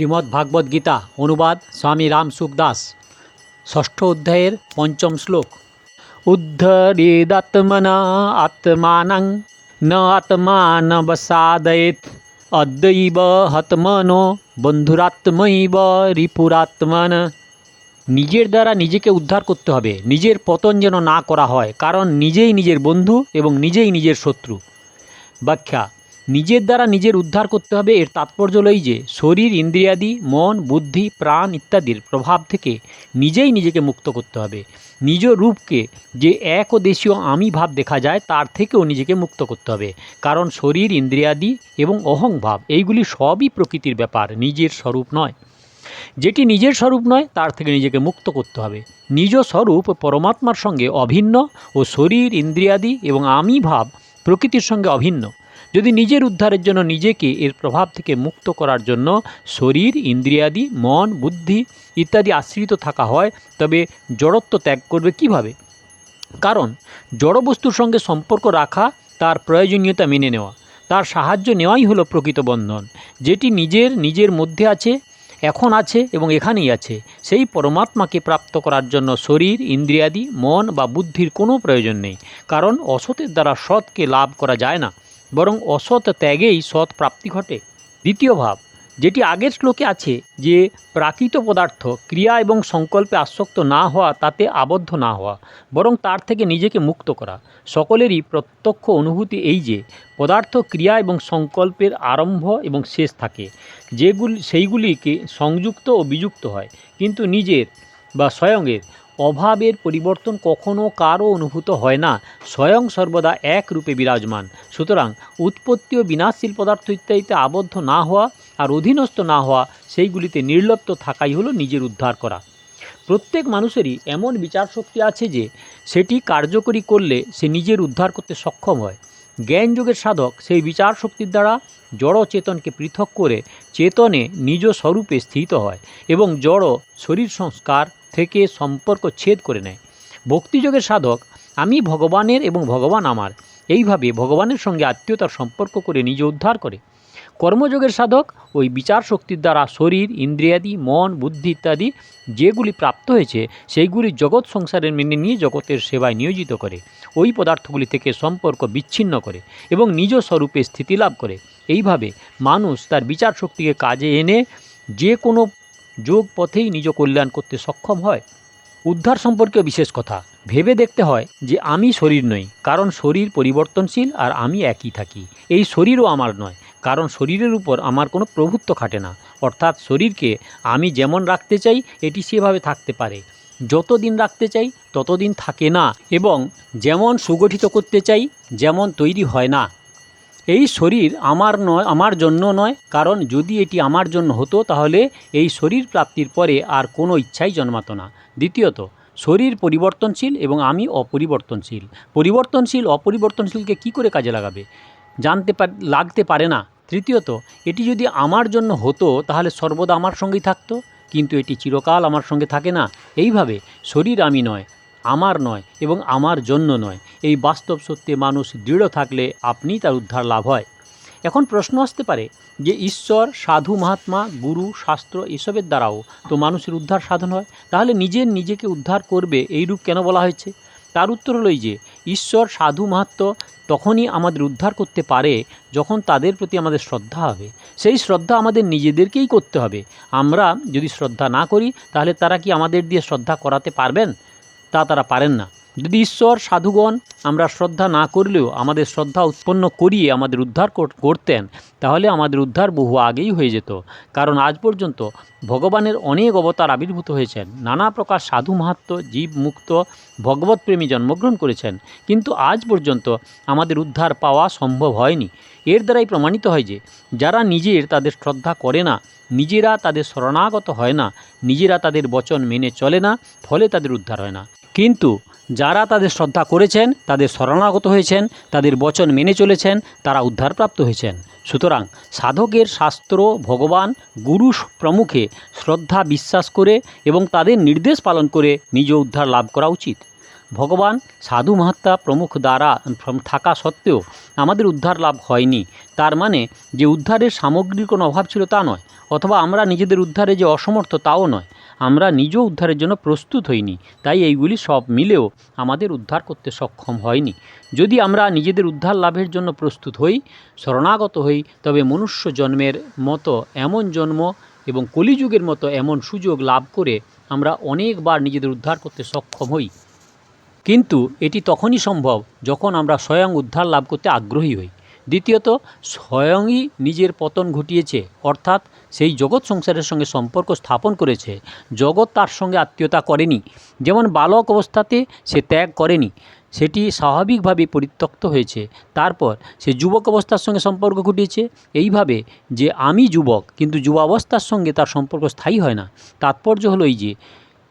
শ্রীমদ্ ভাগবত গীতা, অনুবাদ স্বামী রাম সুখদাস ষষ্ঠ অধ্যায়ের পঞ্চম শ্লোক। উদ্ধরেদাত্মনা আত্মানাং, ন আত্মানবসাদয়েত, অদ্বৈব হতমনো, বন্ধুরাত্মৈব রিপুরাত্মন। নিজের দ্বারা নিজেকে উদ্ধার করতে হবে, নিজের পতন যেন না করা হয়, কারণ নিজেই নিজের বন্ধু এবং নিজেই নিজের শত্রু। ব্যাখ্যা নিজের দ্বারা নিজের উদ্ধার করতে হবে, এর তাৎপর্য হলো এই যে শরীর, ইন্দ্রিয়াদি, মন, বুদ্ধি, প্রাণ ইত্যাদির প্রভাব থেকে নিজেই নিজেকে মুক্ত করতে হবে। নিজ রূপকে যে এক ও দেশীয় আমি ভাব দেখা যায়, তার থেকেও নিজেকে মুক্ত করতে হবে। কারণ শরীর, ইন্দ্রিয়াদি এবং অহংভাব এইগুলি সবই প্রকৃতির ব্যাপার, নিজের স্বরূপ নয়। যেটি নিজের স্বরূপ নয়, তার থেকে নিজেকে মুক্ত করতে হবে। নিজ স্বরূপ পরমাত্মার সঙ্গে অভিন্ন ও শরীর, ইন্দ্রিয়াদি এবং আমি ভাব প্রকৃতির সঙ্গে অভিন্ন। যদি নিজের উদ্ধারের জন্য নিজেকে এর প্রভাব থেকে মুক্ত করার জন্য শরীর, ইন্দ্রিয়াদি, মন, বুদ্ধি ইত্যাদি আশ্রিত থাকা হয়, তবে জড়ত্ব ত্যাগ করবে কীভাবে? কারণ, জড়বস্তুর সঙ্গে সম্পর্ক রাখা তার প্রয়োজনীয়তা মেনে নেওয়া। তার সাহায্য নেওয়াই হলো প্রকৃত বন্ধন। যেটি নিজের নিজের মধ্যে আছে, এখন আছে এবং এখানেই আছে। সেই পরমাত্মাকে প্রাপ্ত করার জন্য শরীর, ইন্দ্রিয়াদি, মন বা বুদ্ধির কোনো প্রয়োজন নেই। কারণ, অসতের দ্বারা সৎকে লাভ করা যায় না। বরং অসৎ ত্যাগেই সৎ প্রাপ্তি ঘটে। দ্বিতীয় ভাব, যেটি আগের শ্লোকে আছে যে প্রাকৃত পদার্থ ক্রিয়া এবং সংকল্পে আসক্ত না হওয়া, তাতে আবদ্ধ না হওয়া, বরং তার থেকে নিজেকে মুক্ত করা। সকলেরই প্রত্যক্ষ অনুভূতি এই যে, পদার্থ ক্রিয়া এবং সংকল্পের আরম্ভ এবং শেষ থাকে। যেগুলি, সেইগুলিকে সংযুক্ত ও বিযুক্ত হয়, কিন্তু নিজের বা স্বয়ংয়ের অভাবের পরিবর্তন কখনও কারও অনুভূত হয় না, স্বয়ং সর্বদা এক রূপে বিরাজমান। সুতরাং উৎপত্তি ও বিনাশশীল পদার্থ ইত্যাদিতে আবদ্ধ না হওয়া আর অধীনস্থ না হওয়া, সেইগুলিতে নির্লপ্ত থাকাই হলো নিজের উদ্ধার করা। প্রত্যেক মানুষেরই এমন বিচার শক্তি আছে যে, সেটি কার্যকরী করলে সে নিজের উদ্ধার করতে সক্ষম হয়। জ্ঞান যোগের সাধক সেই বিচার শক্তির দ্বারা জড় চেতনকে পৃথক করে চেতনে নিজ স্বরূপে স্থিত হয় এবং জড় শরীর সংস্কার থেকে সম্পর্ক ছেদ করে নেয়। ভক্তিযোগের সাধক, আমি ভগবানের এবং ভগবান আমার। এইভাবে ভগবানের সঙ্গে আত্মীয়তার সম্পর্ক করে নিজে উদ্ধার করে। কর্মযোগের সাধক, ওই বিচার শক্তির দ্বারা শরীর, ইন্দ্রিয়াদি, মন, বুদ্ধি ইত্যাদি যেগুলি প্রাপ্ত হয়েছে, সেইগুলি জগৎ সংসারের মেনে নিয়ে জগতের সেবায় নিয়োজিত করে। ওই পদার্থগুলি থেকে সম্পর্ক বিচ্ছিন্ন করে এবং নিজ স্বরূপে স্থিতি লাভ করে। এইভাবে মানুষ তার বিচার শক্তিকে কাজে এনে যে কোনো যোগ পথেই নিজ কল্যাণ করতে সক্ষম হয়। উদ্ধার সম্পর্কে বিশেষ কথা, ভেবে দেখতে হয় যে আমি শরীর নই, কারণ শরীর পরিবর্তনশীল আর আমি একই থাকি। এই শরীরও আমার নয়, কারণ শরীরের উপর আমার কোনো প্রভুত্ব খাটে না। অর্থাৎ শরীরকে আমি যেমন রাখতে চাই, এটি সেভাবে থাকতে পারে। যতদিন রাখতে চাই, ততদিন থাকে না এবং যেমন সুগঠিত করতে চাই, যেমন তৈরি হয় না। এই শরীর আমার নয়, আমার জন্য নয়। কারণ যদি এটি আমার জন্য হতো, তাহলে এই শরীর প্রাপ্তির পরে আর কোনো ইচ্ছাই জন্মাতো না। দ্বিতীয়ত, শরীর পরিবর্তনশীল এবং আমি অপরিবর্তনশীল। পরিবর্তনশীল, অপরিবর্তনশীলকে কি করে কাজে লাগাবে? জানতে পার, লাগতে পারে না। তৃতীয়ত, এটি যদি আমার জন্য হতো, তাহলে সর্বদা আমার সঙ্গেই থাকতো। কিন্তু এটি চিরকাল আমার সঙ্গে থাকে না। এইভাবে শরীর আমি নয় আমার নয় এবং আমার জন্য নয়। এই বাস্তব সত্যে মানুষ দৃঢ় থাকলে আপনিই তার উদ্ধার লাভ হয়। এখন প্রশ্ন আসতে পারে যে ঈশ্বর, সাধু, মহাত্মা, গুরু, শাস্ত্র এসবের দ্বারাও তো মানুষের উদ্ধার সাধন হয়। তাহলে নিজের নিজেকে উদ্ধার করবে এই রূপ কেন বলা হয়েছে? তার উত্তর হলো যে, ঈশ্বর, সাধু, মাহাত্ম তখনই আমাদের উদ্ধার করতে পারে যখন তাদের প্রতি আমাদের শ্রদ্ধা হবে। সেই শ্রদ্ধা আমাদের নিজেদেরকেই করতে হবে। আমরা যদি শ্রদ্ধা না করি, তাহলে তারা কি আমাদের দিয়ে শ্রদ্ধা করাতে পারবেন? তা তারা পারেন না। যদি ঈশ্বর, সাধুগণ আমরা শ্রদ্ধা না করলেও আমাদের শ্রদ্ধা উৎপন্ন করিয়ে আমাদের উদ্ধার করতেন, তাহলে আমাদের উদ্ধার বহু আগেই হয়ে যেত। কারণ আজ পর্যন্ত ভগবানের অনেক অবতার আবির্ভূত হয়েছেন। নানা প্রকার সাধু মাহাত্ম জীব মুক্ত, ভগবত প্রেমী জন্মগ্রহণ করেছেন। কিন্তু আজ পর্যন্ত আমাদের উদ্ধার পাওয়া সম্ভব হয়নি। এর দ্বারাই প্রমাণিত হয় যে, যারা নিজের তাদের শ্রদ্ধা করে না, নিজেরা তাদের শরণাগত হয় না, নিজেরা তাদের বচন মেনে চলে না, ফলে তাদের উদ্ধার হয় না। কিন্তু যারা তাদের শ্রদ্ধা করেছেন, তাদের শরণাগত হয়েছেন, তাদের বচন মেনে চলেছেন, তারা উদ্ধারপ্রাপ্ত হয়েছেন। সুতরাং সাধকের শাস্ত্র ভগবান গুরু প্রমুখে শ্রদ্ধা বিশ্বাস করে এবং তাদের নির্দেশ পালন করে নিজ উদ্ধার লাভ করা উচিত। ভগবান সাধু মহাত্মা প্রমুখ দ্বারা থাকা সত্ত্বেও আমাদের উদ্ধার লাভ হয়নি। তার মানে যে উদ্ধারের সামগ্রীর কোনো অভাব ছিল তা নয়, অথবা আমরা নিজেদের উদ্ধারে যে অসমর্থ তাও নয়। আমরা নিজেও উদ্ধারের জন্য প্রস্তুত হইনি, তাই এইগুলি সব মিলেও আমাদের উদ্ধার করতে সক্ষম হয়নি। যদি আমরা নিজেদের উদ্ধার লাভের জন্য প্রস্তুত হই, শরণাগত হই, তবে মনুষ্য জন্মের মতো এমন জন্ম এবং কলিযুগের মতো এমন সুযোগ লাভ করে আমরা অনেকবার নিজেদের উদ্ধার করতে সক্ষম হই। কিন্তু এটি তখনই সম্ভব যখন আমরা স্বয়ং উদ্ধার লাভ করতে আগ্রহী হই। দ্বিতীয়ত, স্বয়ংই নিজের পতন ঘটিয়েছে, অর্থাৎ সেই জগৎ সংসারের সঙ্গে সম্পর্ক স্থাপন করেছে। জগৎ তার সঙ্গে আত্মীয়তা করেনি। যেমন বালক অবস্থাতে সে ত্যাগ করেনি, সেটি স্বাভাবিকভাবে পরিত্যক্ত হয়েছে। তারপর সে যুবক অবস্থার সঙ্গে সম্পর্ক ঘটিয়েছে। এইভাবে যে আমি যুবক, কিন্তু যুবাবস্থার সঙ্গে তার সম্পর্ক স্থায়ী হয় না। তাৎপর্য হলো এই যে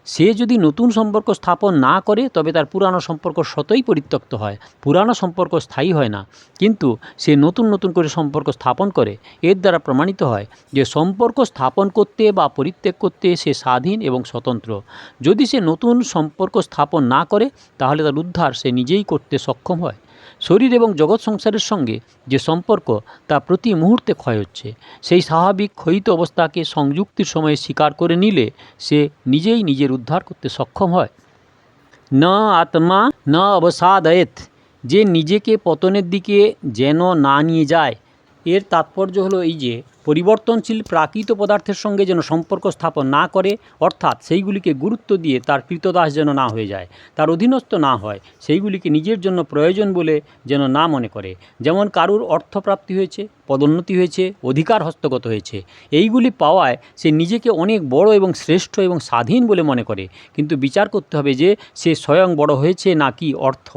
সে যদি নতুন সম্পর্ক স্থাপন না করে, তবে তার পুরানো সম্পর্ক স্বতই পরিত্যক্ত হয়। পুরানো সম্পর্ক স্থায়ী হয় না। কিন্তু সে নতুন নতুন করে সম্পর্ক স্থাপন করে, এর দ্বারা প্রমাণিত হয় যে সম্পর্ক স্থাপন করতে বা পরিত্যাগ করতে সে স্বাধীন এবং স্বতন্ত্র। যদি সে নতুন সম্পর্ক স্থাপন না করে, তাহলে তার উদ্ধার সে নিজেই করতে সক্ষম হয়। শরীর এবং জগৎ সংসারের সঙ্গে যে সম্পর্ক তা প্রতি মুহূর্তে ক্ষয় হচ্ছে। সেই স্বাভাবিক ক্ষয়িত অবস্থাকে সংযুক্তির সময়ে স্বীকার করে নিলে সে নিজেই নিজের উদ্ধার করতে সক্ষম হয়। না আত্মা, না অবসাদয়েত, যে নিজেকে পতনের দিকে যেন না নিয়ে যায়। এর তাৎপর্য হলো এই যে পরিবর্তনশীল প্রাকৃত পদার্থের সঙ্গে যেন সম্পর্ক স্থাপন না করে, অর্থাৎ সেইগুলিকে গুরুত্ব দিয়ে তার কৃতদাস যেন না হয়ে যায়, তার অধীনস্থ না হয়, সেইগুলিকে নিজের জন্য প্রয়োজন বলে যেন না মনে করে। যেমন কারুর অর্থপ্রাপ্তি হয়েছে, পদোন্নতি হয়েছে, অধিকার হস্তগত হয়েছে, এইগুলি পাওয়ায় সে নিজেকে অনেক বড় এবং শ্রেষ্ঠ এবং স্বাধীন বলে মনে করে। কিন্তু বিচার করতে হবে যে সে স্বয়ং বড় হয়েছে নাকি অর্থ।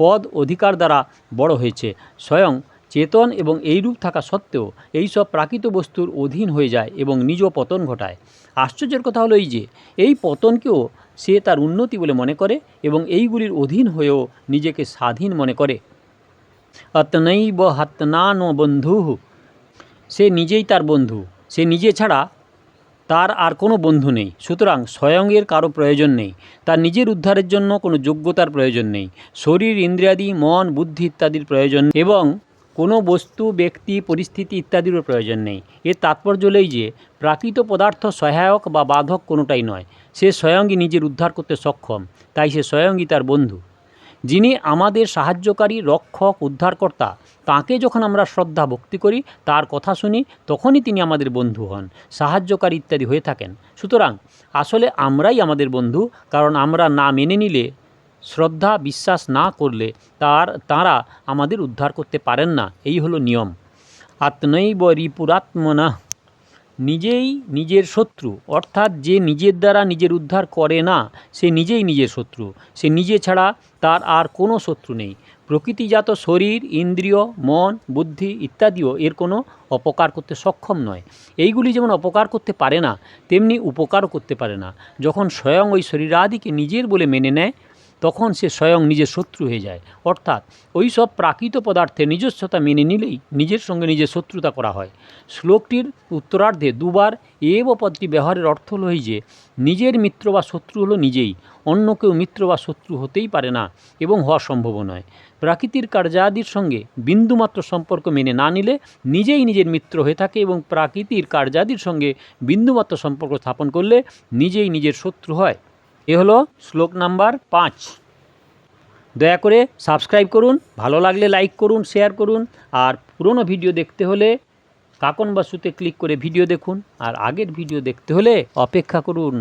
পদ অধিকার দ্বারা বড় হয়েছে, স্বয়ং চেতন এবং এইরূপ থাকা সত্ত্বেও এই সব প্রাকৃত বস্তুর অধীন হয়ে যায় এবং নিজ পতন ঘটায়। আশ্চর্যের কথা হলো এই যে, এই পতনকেও সে তার উন্নতি বলে মনে করে এবং এইগুলির অধীন হয়েও নিজেকে স্বাধীন মনে করে। অতনৈব হাতনান বন্ধু। সে নিজেই তার বন্ধু। সে নিজে ছাড়া তার আর কোনো বন্ধু নেই। সুতরাং স্বয়ংয়ের কারও প্রয়োজন নেই। তার নিজের উদ্ধারের জন্য কোনো যোগ্যতার প্রয়োজন নেই। শরীর, ইন্দ্রিয়াদি, মন, বুদ্ধি ইত্যাদির প্রয়োজন এবং কোনো বস্তু, ব্যক্তি, পরিস্থিতি ইত্যাদিরও প্রয়োজন নেই। এর তাৎপর্য হলেই যে, প্রাকৃত পদার্থ সহায়ক বা বাধক কোনোটাই নয়। সে স্বয়ংই নিজের উদ্ধার করতে সক্ষম। তাই সে স্বয়ংই তার বন্ধু। যিনি আমাদের সাহায্যকারী, রক্ষক, উদ্ধারকর্তা, তাকে যখন আমরা শ্রদ্ধা ভক্তি করি, তার কথা শুনি, তখনই তিনি আমাদের বন্ধু হন, সাহায্যকারী ইত্যাদি হয়ে থাকেন। সুতরাং আসলে আমরাই আমাদের বন্ধু, কারণ আমরা না মেনে নিলে শ্রদ্ধা বিশ্বাস না করলে তার, তারা আমাদের উদ্ধার করতে পারেন না। এই হলো নিয়ম। আত্মনৈব রিপুরাত্মনা। নিজেই নিজের শত্রু, অর্থাৎ যে নিজের দ্বারা নিজের উদ্ধার করে না, সে নিজেই নিজের শত্রু। সে নিজে ছাড়া তার আর কোনো শত্রু নেই। প্রকৃতিজাত শরীর, ইন্দ্রিয়, মন, বুদ্ধি ইত্যাদিও এর কোনো অপকার করতে সক্ষম নয়। এইগুলি যেমন অপকার করতে পারে না, তেমনি উপকারও করতে পারে না। যখন স্বয়ং ওই শরীরাদিকে নিজের বলে মেনে নেয় তখন সে স্বয়ং নিজের শত্রু হয়ে যায়। অর্থাৎ ওই সব প্রাকৃত পদার্থের নিজস্বতা মেনে নিলেই নিজের সঙ্গে নিজের শত্রুতা করা হয়। শ্লোকটির উত্তরার্ধে দুবার এব পদটি ব্যবহারের অর্থ হলো এই যে, নিজের মিত্র বা শত্রু হলো নিজেই, অন্য কেউ মিত্র বা শত্রু হতেই পারে না এবং হওয়া সম্ভব নয়। প্রাকৃতির কার্যাদির সঙ্গে বিন্দুমাত্র সম্পর্ক মেনে না নিলে নিজেই নিজের মিত্র হয়ে থাকে এবং প্রাকৃতির কার্যাদির সঙ্গে বিন্দুমাত্র সম্পর্ক স্থাপন করলে নিজেই নিজের শত্রু হয়। এ হলো শ্লোক নাম্বার পাঁচ। দয়া করে সাবস্ক্রাইব করুন, ভালো লাগলে লাইক করুন, শেয়ার করুন, আর পুরনো ভিডিও দেখতে হলে কাকন বাসুতে ক্লিক করে ভিডিও দেখুন, আর আগের ভিডিও দেখতে হলে অপেক্ষা করুন।